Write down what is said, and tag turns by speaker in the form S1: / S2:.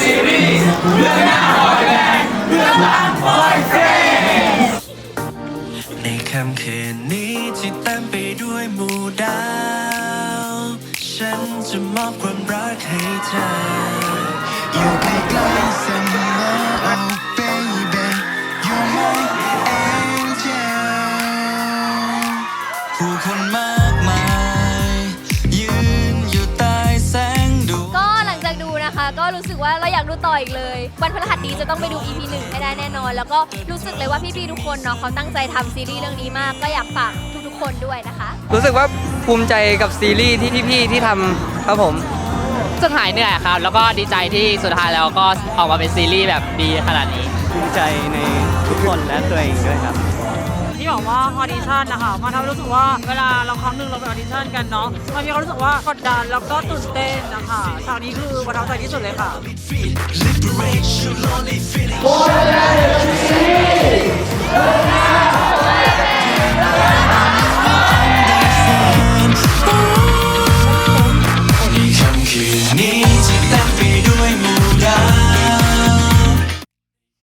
S1: ซีรีส์เรื่องหน้าบอยแบนด์เรื่องหลังบอยเฟรนด์
S2: ในค่ำคืนนี้ที่เต็มไปด้วยหมู่ดาว ฉันจะมอบความรักให้เธอ อยู่ใกล้ๆเสมอ oh baby you're my angel ผู้คนมา นะ
S3: คะ ก็รู้สึกว่าเราอยากดูต่ออีกเลย วันพฤหัสนี้จะต้องไปดู EP หนึ่งให้ได้แน่นอน แล้วก็รู้สึกเลยว่าพี่ๆทุกคนเนาะเขาตั้งใจทำซีรีส์เรื่องนี้มาก ก็อยากฝากทุกๆคนด้วยนะคะ
S4: รู้สึกว่าภูมิใจกับซีรีส์ที่พี่ๆที่ทำครับผม
S5: รู้สึกหายเหนื่อยครับ แล้วก็ดีใจที่สุดท้ายแล้วก็ออกมาเป็นซีรีส์แบบดีขนาดนี้
S4: ภูมิใจในทุกคนและตัวเองด้วยครับ
S6: ที่ บว่าออดิชั่นนะคะมาทำให้รู้สึกว่าเวลาเราครั้งหนึ่งเราไปออดิชั่นกันเนาะมันมีความรู้สึกว่ากดดันแล้วก็ตื่นเต้นนะคะฉากนี้คือประทับใจที่สุดเลยค่ะ
S1: นี่